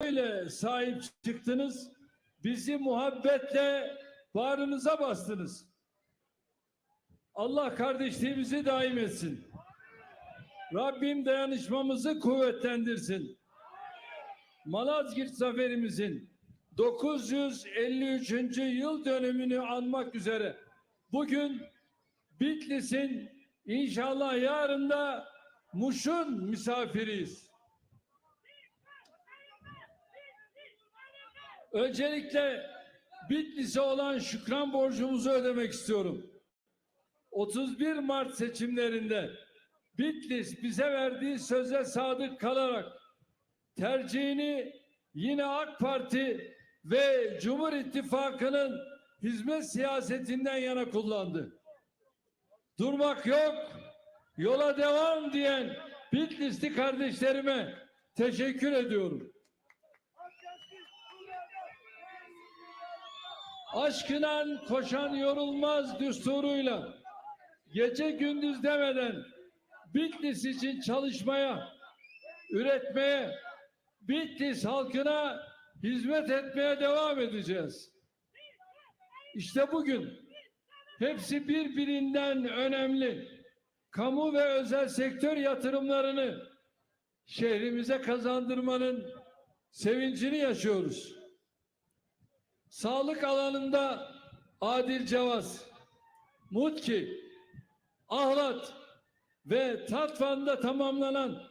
böyle sahip çıktınız. Bizi muhabbetle bağrınıza bastınız. Allah kardeşliğimizi daim etsin. Rabbim dayanışmamızı kuvvetlendirsin. Malazgirt zaferimizin 953. yıl dönümünü anmak üzere bugün Bitlis'in inşallah yarın da Muş'un misafiriyiz. Öncelikle Bitlis'e olan şükran borcumuzu ödemek istiyorum. 31 Mart seçimlerinde Bitlis bize verdiği söze sadık kalarak tercihini yine AK Parti ve Cumhur İttifakı'nın hizmet siyasetinden yana kullandı. Durmak yok, yola devam diyen Bitlisli kardeşlerime teşekkür ediyorum. Aşkınan koşan yorulmaz düsturuyla gece gündüz demeden Bitlis için çalışmaya, üretmeye, Bitlis halkına hizmet etmeye devam edeceğiz. İşte bugün hepsi birbirinden önemli kamu ve özel sektör yatırımlarını şehrimize kazandırmanın sevincini yaşıyoruz. Sağlık alanında Adil Cevaz, Mutki, Ahlat ve Tatvan'da tamamlanan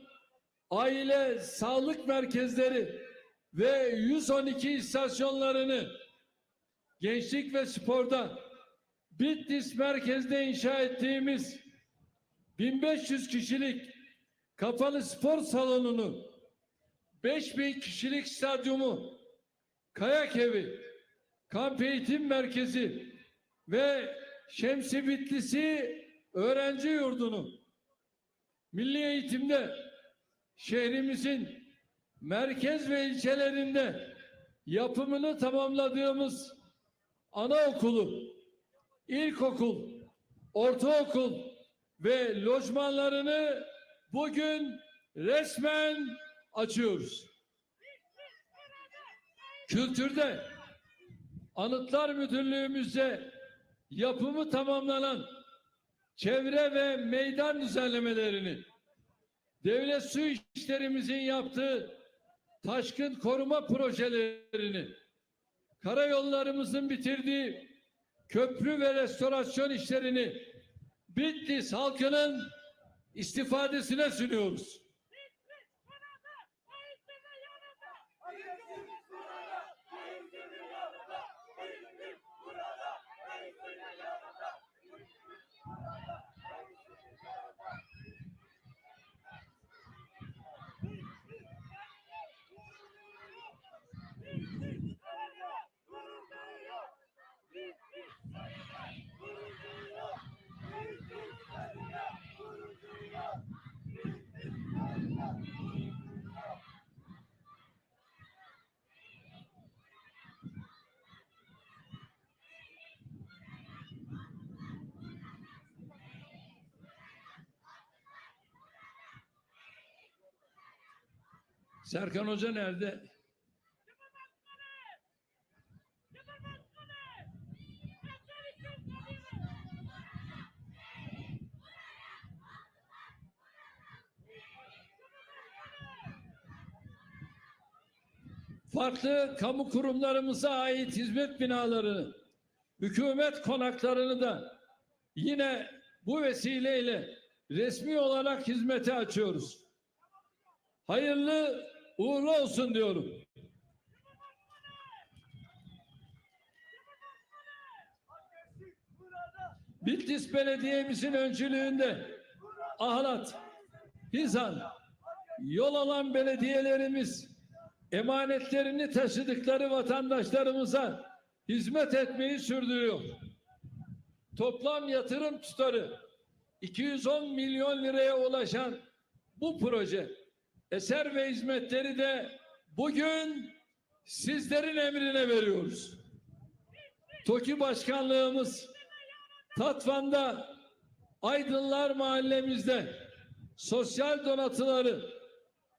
aile sağlık merkezleri ve 112 istasyonlarını gençlik ve sporda Bitlis merkezde inşa ettiğimiz 1500 kişilik kapalı spor salonunu 5000 kişilik stadyumu kayak evi kamp eğitim merkezi ve Şemsi Bitlisi öğrenci yurdunu milli eğitimde şehrimizin merkez ve ilçelerinde yapımını tamamladığımız anaokulu, ilkokul, ortaokul ve lojmanlarını bugün resmen açıyoruz. Kültürde Anıtlar Müdürlüğümüzde yapımı tamamlanan çevre ve meydan düzenlemelerini devlet su işlerimizin yaptığı taşkın koruma projelerini karayollarımızın bitirdiği köprü ve restorasyon işlerini Bitlis halkının istifadesine sunuyoruz. Serkan Hoca nerede? Farklı kamu kurumlarımıza ait hizmet binalarını, hükümet konaklarını da yine bu vesileyle resmi olarak hizmete açıyoruz. Hayırlı uğurlu olsun diyorum. Bitlis Belediye'mizin öncülüğünde Ahlat, Hizan, yol alan belediyelerimiz emanetlerini taşıdıkları vatandaşlarımıza hizmet etmeyi sürdürüyor. Toplam yatırım tutarı 210 milyon liraya ulaşan bu proje eser ve hizmetleri de bugün sizlerin emrine veriyoruz. TOKİ Başkanlığımız Tatvan'da Aydınlar Mahallemizde sosyal donatıları,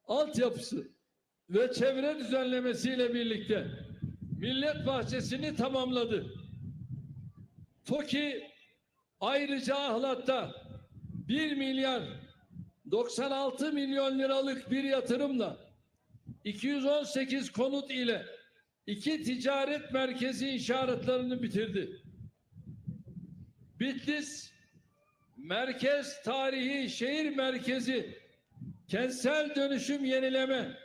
altyapısı, ve çevre düzenlemesiyle birlikte Millet Bahçesi'ni tamamladı. TOKİ ayrıca Ahlat'ta 1 milyar 96 milyon liralık bir yatırımla 218 konut ile iki ticaret merkezi inşaatlarını bitirdi. Bitlis merkez tarihi şehir merkezi kentsel dönüşüm yenileme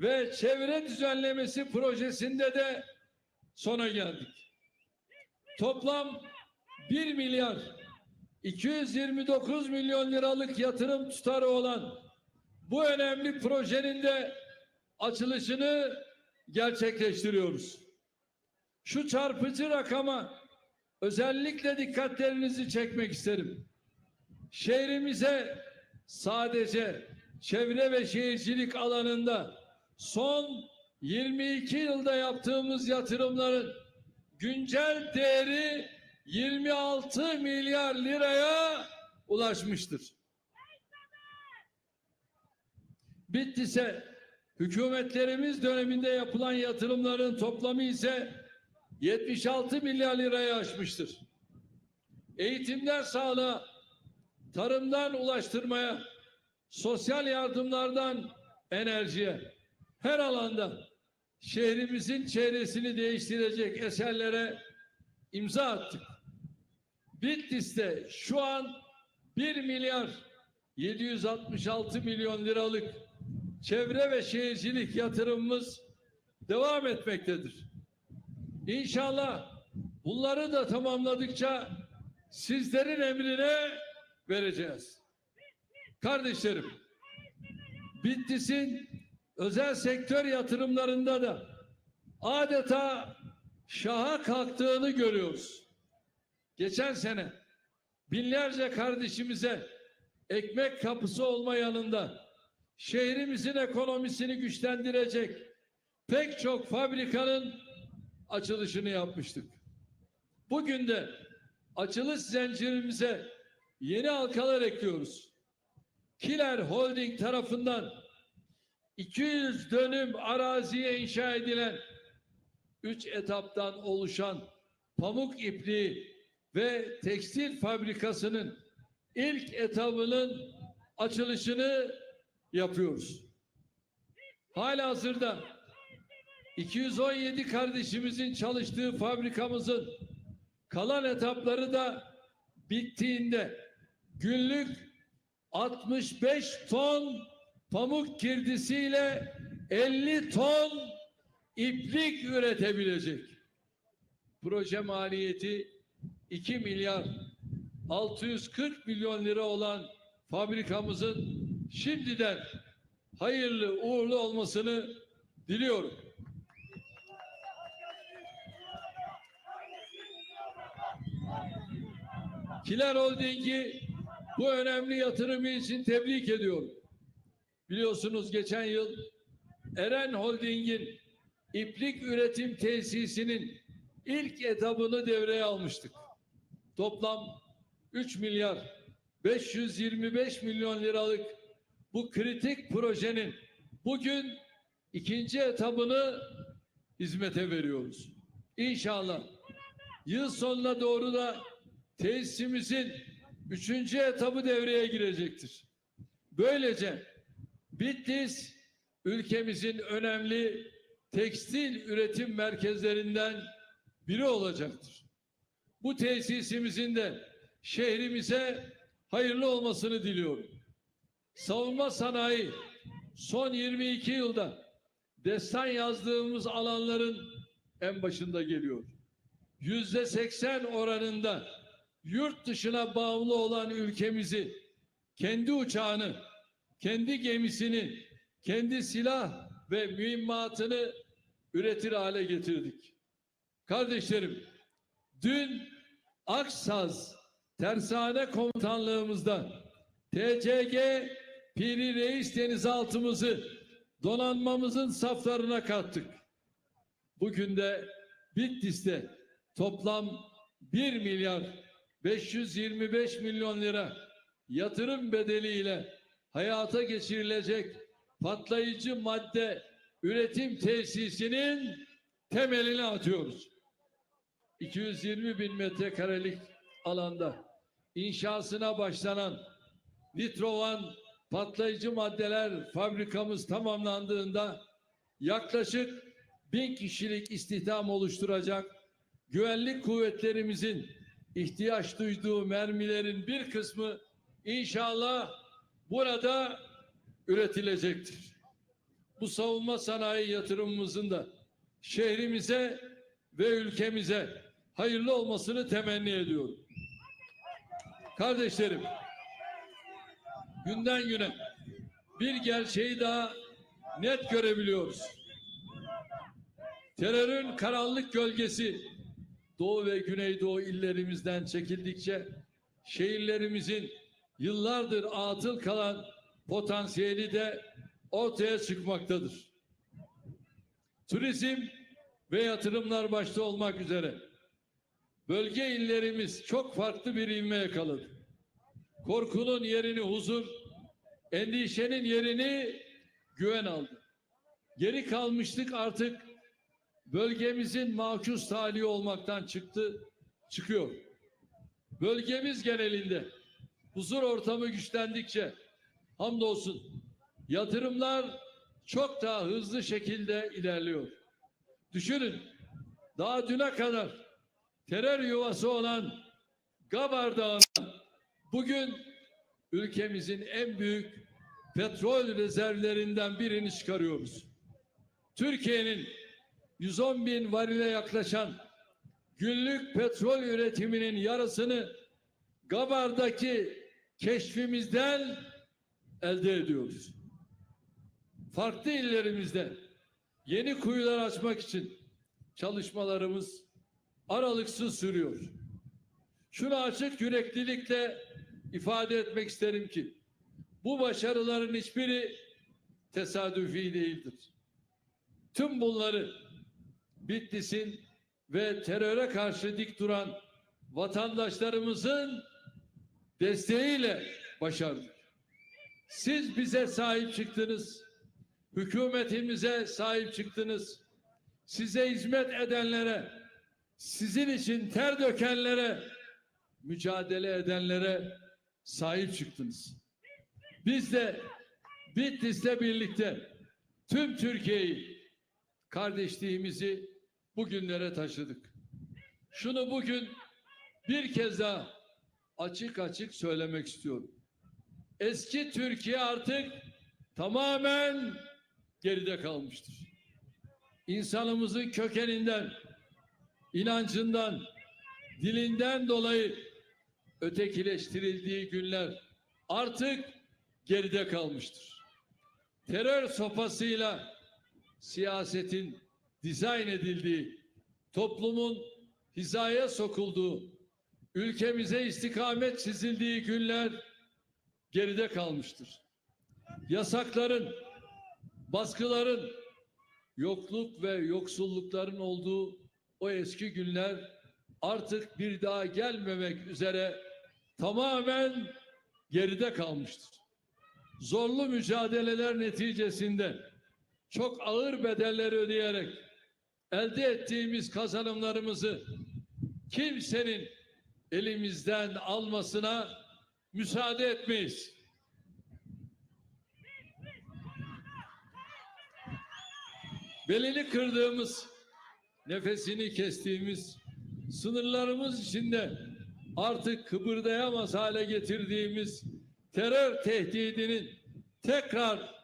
ve çevre düzenlemesi projesinde de sona geldik. Toplam 1 milyar 229 milyon liralık yatırım tutarı olan bu önemli projenin de açılışını gerçekleştiriyoruz. Şu çarpıcı rakama özellikle dikkatlerinizi çekmek isterim. Şehrimize sadece çevre ve şehircilik alanında son 22 yılda yaptığımız yatırımların güncel değeri 26 milyar liraya ulaşmıştır. Bitlis'e hükümetlerimiz döneminde yapılan yatırımların toplamı ise 76 milyar liraya aşmıştır. Eğitimden sağlığa, tarımdan ulaştırmaya, sosyal yardımlardan enerjiye, her alanda şehrimizin çevresini değiştirecek eserlere imza attık. Bitlis'te şu an 1 milyar 766 milyon liralık çevre ve şehircilik yatırımımız devam etmektedir. İnşallah bunları da tamamladıkça sizlerin emrine vereceğiz. Kardeşlerim, Bitlis'in özel sektör yatırımlarında da adeta şaha kalktığını görüyoruz. Geçen sene binlerce kardeşimize ekmek kapısı olma yanında şehrimizin ekonomisini güçlendirecek pek çok fabrikanın açılışını yapmıştık. Bugün de açılış zincirimize yeni halkalar ekliyoruz. Kiler Holding tarafından 200 dönüm araziye inşa edilen 3 etaptan oluşan pamuk ipliği ve tekstil fabrikasının ilk etabının açılışını yapıyoruz. Hala hazırda 217 kardeşimizin çalıştığı fabrikamızın kalan etapları da bittiğinde günlük 65 ton pamuk girdisiyle 50 ton iplik üretebilecek. Proje maliyeti 2 milyar 640 milyon lira olan fabrikamızın şimdiden hayırlı uğurlu olmasını diliyorum. Kiler Holding'i bu önemli yatırımı için tebrik ediyorum. Biliyorsunuz geçen yıl Eren Holding'in iplik üretim tesisinin ilk etabını devreye almıştık. Toplam 3 milyar 525 milyon liralık bu kritik projenin bugün ikinci etabını hizmete veriyoruz. İnşallah yıl sonuna doğru da tesisimizin üçüncü etabı devreye girecektir. Böylece Bitlis ülkemizin önemli tekstil üretim merkezlerinden biri olacaktır. Bu tesisimizin de şehrimize hayırlı olmasını diliyorum. Savunma sanayi son 22 yılda destan yazdığımız alanların en başında geliyor. Yüzde 80 oranında yurt dışına bağımlı olan ülkemizi kendi uçağını kendi gemisini, kendi silah ve mühimmatını üretir hale getirdik. Kardeşlerim, dün Aksaz Tersane Komutanlığımızda TCG Piri Reis denizaltımızı donanmamızın saflarına kattık. Bugün de Bitlis'te toplam 1 milyar 525 milyon lira yatırım bedeliyle hayata geçirilecek patlayıcı madde üretim tesisinin temelini atıyoruz. 220 bin metrekarelik alanda inşasına başlanan Nitrovan patlayıcı maddeler fabrikamız tamamlandığında yaklaşık bin kişilik istihdam oluşturacak güvenlik kuvvetlerimizin ihtiyaç duyduğu mermilerin bir kısmı inşallah burada üretilecektir. Bu savunma sanayi yatırımımızın da şehrimize ve ülkemize hayırlı olmasını temenni ediyorum. Kardeşlerim, günden güne bir gerçeği daha net görebiliyoruz. Terörün karanlık gölgesi Doğu ve Güneydoğu illerimizden çekildikçe şehirlerimizin yıllardır atıl kalan potansiyeli de ortaya çıkmaktadır. Turizm ve yatırımlar başta olmak üzere bölge illerimiz çok farklı bir ivme yakaladı. Korkunun yerini huzur, endişenin yerini güven aldı. Geri kalmışlık artık bölgemizin mahkus tali olmaktan çıktı, çıkıyor. Bölgemiz genelinde huzur ortamı güçlendikçe hamdolsun yatırımlar çok daha hızlı şekilde ilerliyor. Düşünün daha düne kadar terör yuvası olan Gabar Dağı'na bugün ülkemizin en büyük petrol rezervlerinden birini çıkarıyoruz. Türkiye'nin 110 bin varile yaklaşan günlük petrol üretiminin yarısını Gabar'daki keşfimizden elde ediyoruz. Farklı illerimizde yeni kuyular açmak için çalışmalarımız aralıksız sürüyor. Şunu açık yüreklilikle ifade etmek isterim ki bu başarıların hiçbiri tesadüfi değildir. Tüm bunları Bitlis'in ve teröre karşı dik duran vatandaşlarımızın desteğiyle başardık. Siz bize sahip çıktınız. Hükümetimize sahip çıktınız. Size hizmet edenlere, sizin için ter dökenlere, mücadele edenlere sahip çıktınız. Biz de Bitlis'le birlikte tüm Türkiye'yi, kardeşliğimizi bugünlere taşıdık. Şunu bugün bir kez daha açık açık söylemek istiyorum. Eski Türkiye artık tamamen geride kalmıştır. İnsanımızın kökeninden, inancından, dilinden dolayı ötekileştirildiği günler artık geride kalmıştır. Terör sopasıyla siyasetin dizayn edildiği, toplumun hizaya sokulduğu, ülkemize istikamet çizildiği günler geride kalmıştır. Yasakların, baskıların, yokluk ve yoksullukların olduğu o eski günler artık bir daha gelmemek üzere tamamen geride kalmıştır. Zorlu mücadeleler neticesinde çok ağır bedeller ödeyerek elde ettiğimiz kazanımlarımızı kimsenin elimizden almasına müsaade etmeyiz. Belini kırdığımız, nefesini kestiğimiz, sınırlarımız içinde artık kıpırdayamaz hale getirdiğimiz terör tehdidinin tekrar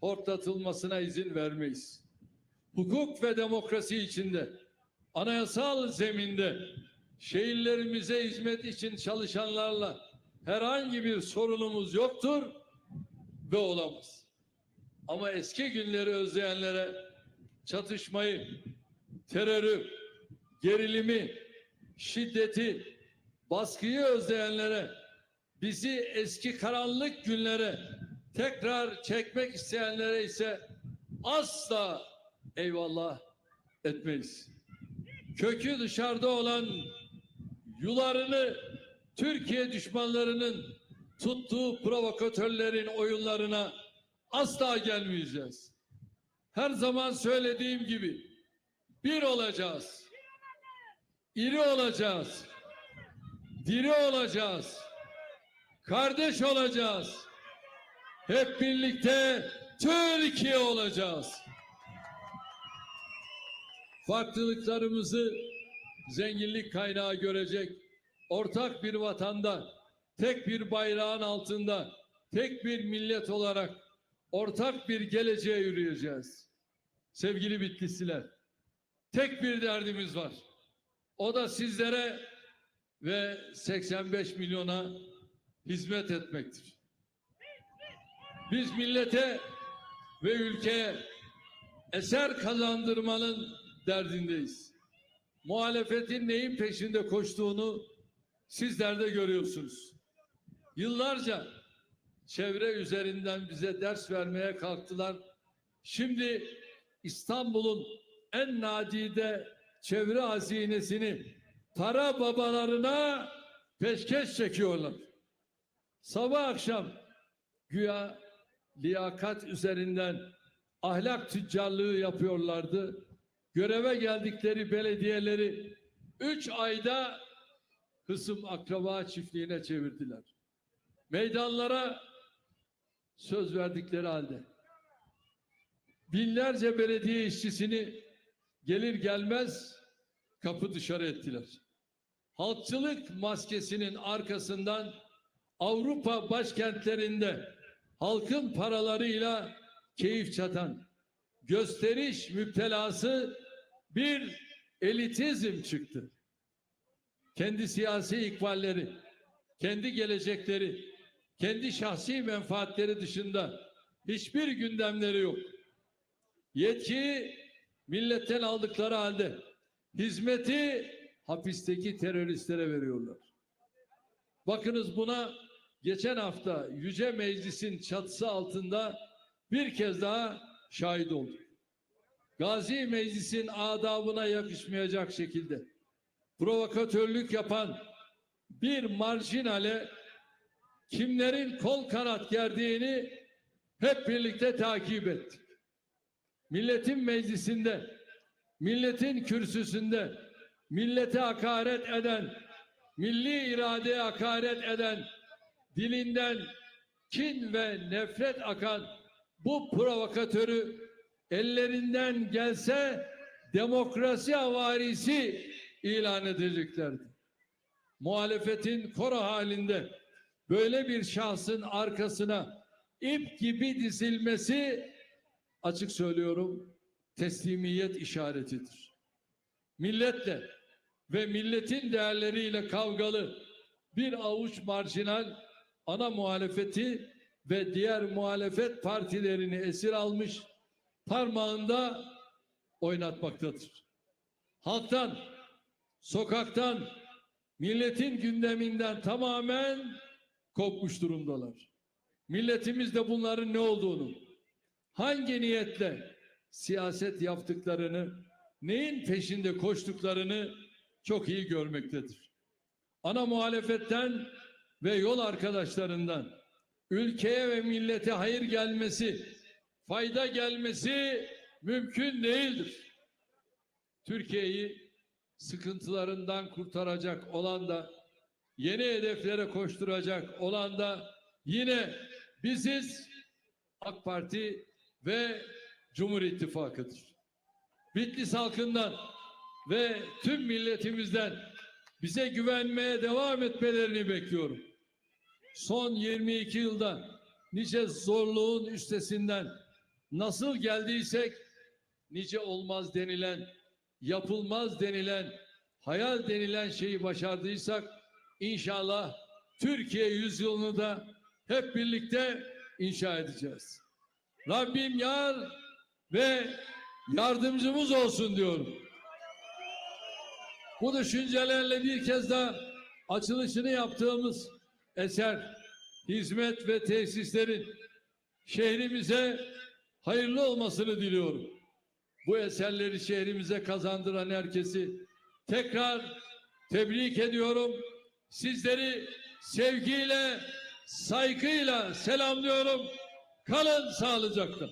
hortlatılmasına izin vermeyiz. Hukuk ve demokrasi içinde, anayasal zeminde şehirlerimize hizmet için çalışanlarla herhangi bir sorunumuz yoktur ve olamaz. Ama eski günleri özleyenlere çatışmayı, terörü, gerilimi, şiddeti, baskıyı özleyenlere bizi eski karanlık günlere tekrar çekmek isteyenlere ise asla eyvallah etmeyiz. Kökü dışarıda olan yularını Türkiye düşmanlarının tuttuğu provokatörlerin oyunlarına asla gelmeyeceğiz. Her zaman söylediğim gibi bir olacağız. İri olacağız. Diri olacağız. Kardeş olacağız. Hep birlikte Türkiye olacağız. Farklılıklarımızı zenginlik kaynağı görecek, ortak bir vatanda, tek bir bayrağın altında, tek bir millet olarak ortak bir geleceğe yürüyeceğiz. Sevgili Bitlisliler, tek bir derdimiz var. O da sizlere ve 85 milyona hizmet etmektir. Biz millete ve ülkeye eser kazandırmanın derdindeyiz. Muhalefetin neyin peşinde koştuğunu sizler de görüyorsunuz. Yıllarca çevre üzerinden bize ders vermeye kalktılar. Şimdi İstanbul'un en nadide çevre hazinesini para babalarına peşkeş çekiyorlar. Sabah akşam güya liyakat üzerinden ahlak tüccarlığı yapıyorlardı. Göreve geldikleri belediyeleri üç ayda hısım akraba çiftliğine çevirdiler. Meydanlara söz verdikleri halde binlerce belediye işçisini gelir gelmez kapı dışarı ettiler. Halkçılık maskesinin arkasından Avrupa başkentlerinde halkın paralarıyla keyif çatan gösteriş müptelası bir elitizm çıktı. Kendi siyasi ikballeri, kendi gelecekleri, kendi şahsi menfaatleri dışında hiçbir gündemleri yok. Yetkiyi milletten aldıkları halde hizmeti hapisteki teröristlere veriyorlar. Bakınız buna geçen hafta Yüce Meclis'in çatısı altında bir kez daha şahit olduk. Gazi Meclis'in adabına yakışmayacak şekilde provokatörlük yapan bir marjinale kimlerin kol kanat gerdiğini hep birlikte takip ettik. Milletin meclisinde, milletin kürsüsünde millete hakaret eden, milli iradeye hakaret eden, dilinden kin ve nefret akan bu provokatörü ellerinden gelse demokrasi havarisi ilan edeceklerdi. Muhalefetin koro halinde böyle bir şahsın arkasına ip gibi dizilmesi açık söylüyorum teslimiyet işaretidir. Milletle ve milletin değerleriyle kavgalı bir avuç marjinal ana muhalefeti ve diğer muhalefet partilerini esir almış parmağında oynatmaktadır. Halktan, sokaktan, milletin gündeminden tamamen kopmuş durumdalar. Milletimiz de bunların ne olduğunu, hangi niyetle siyaset yaptıklarını, neyin peşinde koştuklarını çok iyi görmektedir. Ana muhalefetten ve yol arkadaşlarından ülkeye ve millete hayır gelmesi, fayda gelmesi mümkün değildir. Türkiye'yi sıkıntılarından kurtaracak olan da yeni hedeflere koşturacak olan da yine biziz AK Parti ve Cumhur İttifakı'dır. Bitlis halkından ve tüm milletimizden bize güvenmeye devam etmelerini bekliyorum. Son 22 yılda nice zorluğun üstesinden nasıl geldiysek nice olmaz denilen, yapılmaz denilen, hayal denilen şeyi başardıysak inşallah Türkiye yüzyılını da hep birlikte inşa edeceğiz. Rabbim yar ve yardımcımız olsun diyorum. Bu düşüncelerle bir kez daha açılışını yaptığımız eser, hizmet ve tesislerin şehrimize hayırlı olmasını diliyorum. Bu eserleri şehrimize kazandıran herkesi tekrar tebrik ediyorum. Sizleri sevgiyle, saygıyla selamlıyorum. Kalın sağlıcakla.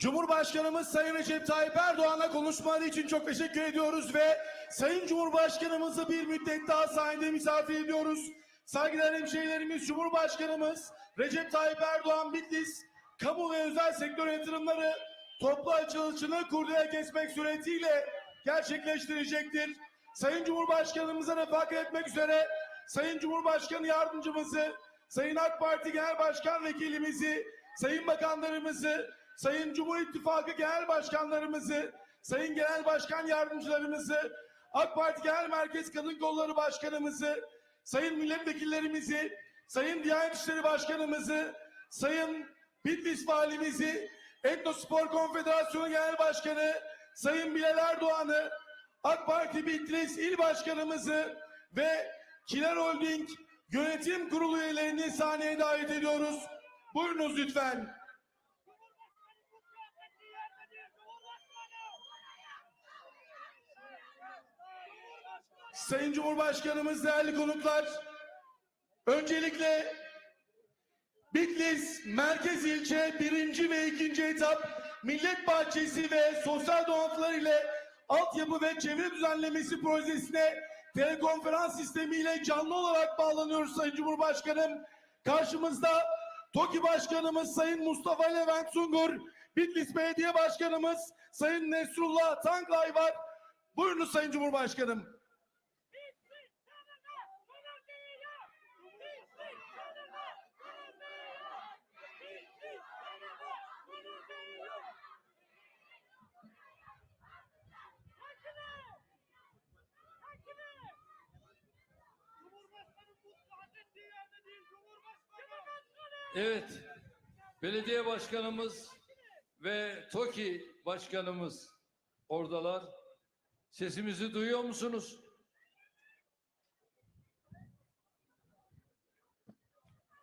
Cumhurbaşkanımız Sayın Recep Tayyip Erdoğan'la konuşmaları için çok teşekkür ediyoruz ve Sayın Cumhurbaşkanımızı bir müddet daha sahnede misafir ediyoruz. Saygıdeğer hemşehrilerimiz Cumhurbaşkanımız Recep Tayyip Erdoğan Bitlis, kamu ve özel sektör yatırımları toplu açılışını kurdaya kesmek suretiyle gerçekleştirecektir. Sayın Cumhurbaşkanımıza refakat etmek üzere Sayın Cumhurbaşkanı yardımcımızı, Sayın AK Parti Genel Başkan Vekilimizi, Sayın Bakanlarımızı, Sayın Cumhur İttifakı Genel Başkanlarımızı, Sayın Genel Başkan Yardımcılarımızı, AK Parti Genel Merkez Kadın Kolları Başkanımızı, Sayın Milletvekillerimizi, Sayın Diyanet İşleri Başkanımızı, Sayın Bitlis Valimizi, Etnospor Konfederasyonu Genel Başkanı, Sayın Bilal Erdoğan'ı, AK Parti Bitlis İl Başkanımızı ve Kiler Holding Yönetim Kurulu üyelerini sahneye davet ediyoruz. Buyurunuz lütfen. Sayın Cumhurbaşkanımız, değerli konuklar, öncelikle Bitlis Merkez İlçe birinci ve ikinci etap Millet Bahçesi ve sosyal donatılar ile altyapı ve çevre düzenlemesi projesine telekonferans sistemiyle canlı olarak bağlanıyoruz Sayın Cumhurbaşkanım. Karşımızda TOKİ Başkanımız Sayın Mustafa Levent Sungur, Bitlis Belediye Başkanımız Sayın Nesrullah Tanklay var. Buyurunuz Sayın Cumhurbaşkanım. Evet, belediye başkanımız ve TOKİ başkanımız oradalar. Sesimizi duyuyor musunuz?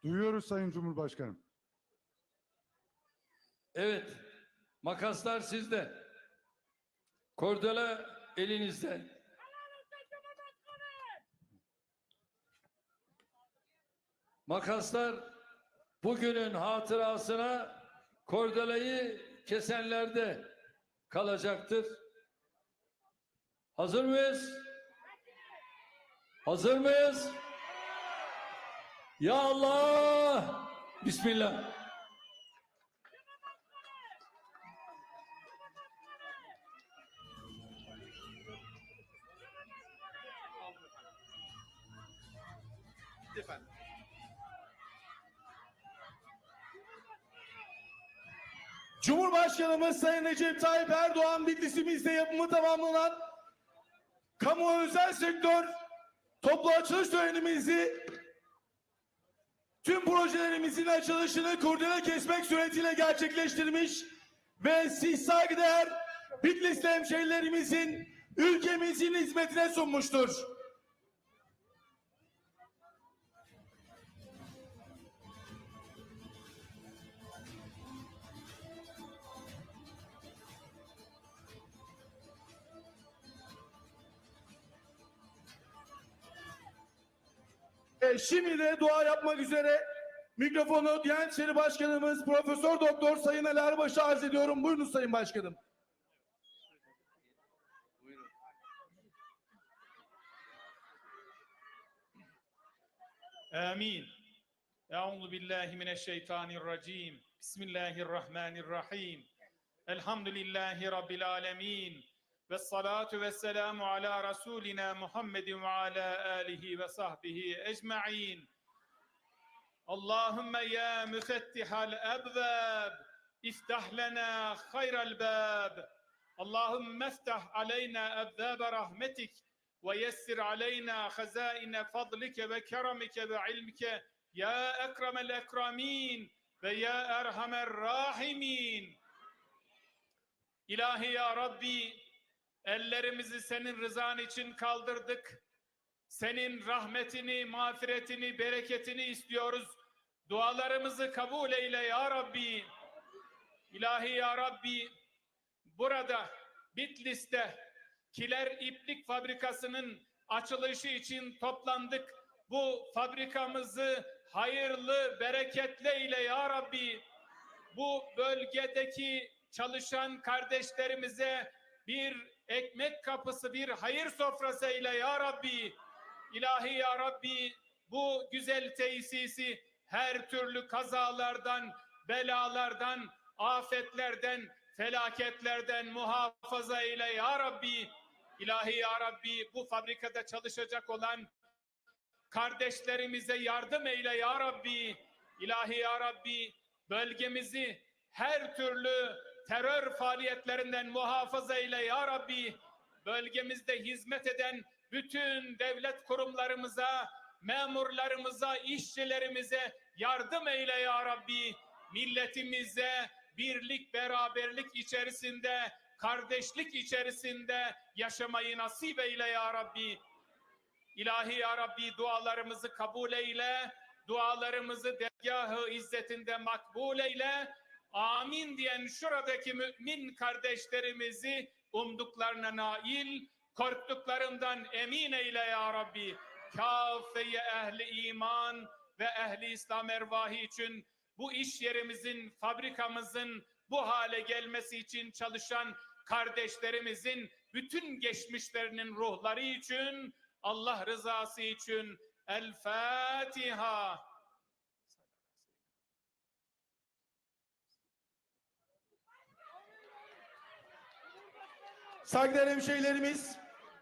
Duyuyoruz Sayın Cumhurbaşkanım. Evet, makaslar sizde. Kordela elinizde. Makaslar bugünün hatırasına kordelayı kesenlerde kalacaktır. Hazır mıyız? Hazır mıyız? Ya Allah! Bismillah. Cumhurbaşkanımız Sayın Recep Tayyip Erdoğan Bitlis'imizde yapımı tamamlanan kamu özel sektör toplu açılış törenimizi tüm projelerimizin açılışını kurdele kesmek suretiyle gerçekleştirmiş ve siz saygıdeğer Bitlisli hemşehrilerimizin ülkemizin hizmetine sunmuştur. Şimdi de dua yapmak üzere mikrofonu Diyanet İşleri Başkanımız Profesör Doktor Sayın Ali Erbaş'a arz ediyorum. Buyurun Sayın Başkanım. Amin. Euzu billahi mineşşeytanirracim. Bismillahirrahmanirrahim. Elhamdülillahi rabbil alamin. والصلاة والسلام على رسولنا محمد وعلى آله وصحبه أجمعين. اللهم يا مفتح الأبواب افتح لنا خير الباب. اللهم افتح علينا أبواب رحمتك ويسر علينا خزائن فضلك وكرمك وعلمك. يا أكرم الأكرمين ويا أرحم الراحمين. İlahi ya Rabbi ellerimizi senin rızan için kaldırdık. Senin rahmetini, mağfiretini, bereketini istiyoruz. Dualarımızı kabul eyle ya Rabbi. İlahi ya Rabbi burada Bitlis'te Kiler İplik Fabrikası'nın açılışı için toplandık. Bu fabrikamızı hayırlı, bereketli eyle ya Rabbi. Bu bölgedeki çalışan kardeşlerimize bir ekmek kapısı, bir hayır sofrası eyle ya Rabbi. İlahi ya Rabbi bu güzel tesisi her türlü kazalardan, belalardan, afetlerden, felaketlerden muhafaza eyle ya Rabbi. İlahi ya Rabbi bu fabrikada çalışacak olan kardeşlerimize yardım eyle ya Rabbi. İlahi ya Rabbi bölgemizi her türlü terör faaliyetlerinden muhafaza eyle ya Rabbi. Bölgemizde hizmet eden bütün devlet kurumlarımıza, memurlarımıza, işçilerimize yardım eyle ya Rabbi. Milletimize birlik, beraberlik içerisinde, kardeşlik içerisinde yaşamayı nasip eyle ya Rabbi. İlahi ya Rabbi dualarımızı kabul eyle, dualarımızı dergahı izzetinde makbul eyle. Amin diyen şuradaki mümin kardeşlerimizi umduklarına nail, korktuklarından emin eyle ya Rabbi. Kafeye ehli iman ve ehli İslam ervahı için bu iş yerimizin, fabrikamızın bu hale gelmesi için çalışan kardeşlerimizin bütün geçmişlerinin ruhları için Allah rızası için El Fatiha. Saygıdeğer hemşehrilerimiz,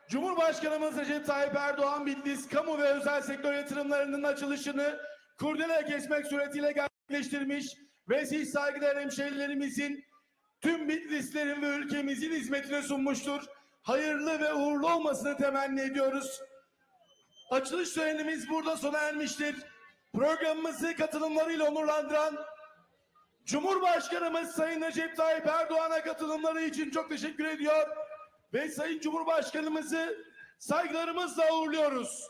Cumhurbaşkanımız Recep Tayyip Erdoğan Bitlis kamu ve özel sektör yatırımlarının açılışını kurdele kesmek suretiyle gerçekleştirmiş ve siz saygıdeğer hemşehrilerimizin tüm Bitlislerin ve ülkemizin hizmetine sunmuştur. Hayırlı ve uğurlu olmasını temenni ediyoruz. Açılış törenimiz burada sona ermiştir. Programımızı katılımlarıyla onurlandıran Cumhurbaşkanımız Sayın Recep Tayyip Erdoğan'a katılımları için çok teşekkür ediyor. Ve Sayın Cumhurbaşkanımızı saygılarımızla uğurluyoruz.